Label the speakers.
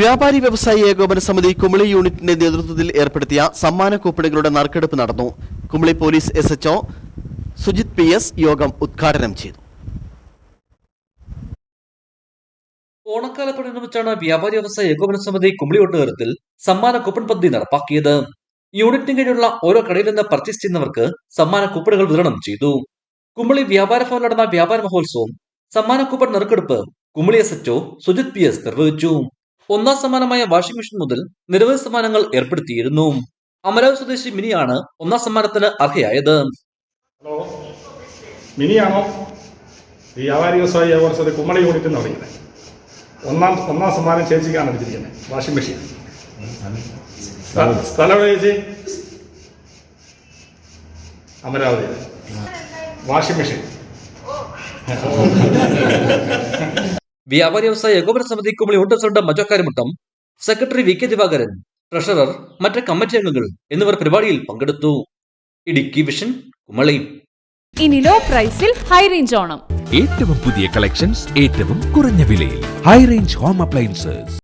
Speaker 1: വ്യാപാരി വ്യവസായി ഏകോപന സമിതി കുമളി യൂണിറ്റിന്റെ നേതൃത്വത്തിൽ ഏർപ്പെടുത്തിയ സമ്മാന കൂപ്പണുകളുടെ നറുക്കെടുപ്പ് നടന്നു. Kumily police S H O Sujith P S യോഗം ഉദ്ഘാടനം ചെയ്തു.
Speaker 2: ഓണക്കാലത്തോടനുബന്ധിച്ചാണ് വ്യാപാരി വ്യവസായ ഏകോപന സമിതി കുമളി ഒട്ടുകാരത്തിൽ സമ്മാന കൂപ്പൺ പദ്ധതി നടപ്പാക്കിയത്. യൂണിറ്റിന് കീഴിലുള്ള ഓരോ കടയിൽ നിന്ന് പർച്ചേസ് ചെയ്യുന്നവർക്ക് സമ്മാന കൂപ്പണുകൾ വിതരണം ചെയ്തു. കുമളി വ്യാപാര ഭവനിൽ നടന്ന വ്യാപാര മഹോത്സവം സമ്മാന കൂപ്പൺ നറുക്കെടുപ്പ് Kumily S H O Sujith P S നിർവഹിച്ചു. ഒന്നാം സമ്മാനമായ വാഷിംഗ് മെഷീൻ മുതൽ നിരവധി സമ്മാനങ്ങൾ ഏർപ്പെടുത്തിയിരുന്നു. അമരാവതി സ്വദേശി മിനിയാണ് ഒന്നാം സമ്മാനത്തിന് അർഹയായത്.
Speaker 3: ഹലോ. മിനിയാണോ? ഈ വ്യാപാരി വ്യവസായി കുമ്മളി യൂണിറ്റ് എന്ന് പറയുന്നത് ഒന്നാം ഒന്നാം സമ്മാനം ചേച്ചിക്കാണ് വാഷിംഗ് മെഷീൻ. സ്ഥലം ചേച്ചി? അമരാവതി. Washing machine.
Speaker 2: വ്യാപാരി വ്യവസായ ഏകോപന സമിതി Kumily unit president Majokarimuttam secretary V K Divakaran treasurer മറ്റ് കമ്മിറ്റി അംഗങ്ങൾ എന്നിവർ പരിപാടിയിൽ പങ്കെടുത്തു. ഇടുക്കി വിഷൻ കുമളി.
Speaker 4: ഇനി ലോ പ്രൈസിൽ ഹൈ റേഞ്ച് ഓണം.
Speaker 5: ഏറ്റവും പുതിയ കളക്ഷൻസ് ഏറ്റവും കുറഞ്ഞ വിലയിൽ. High range home appliances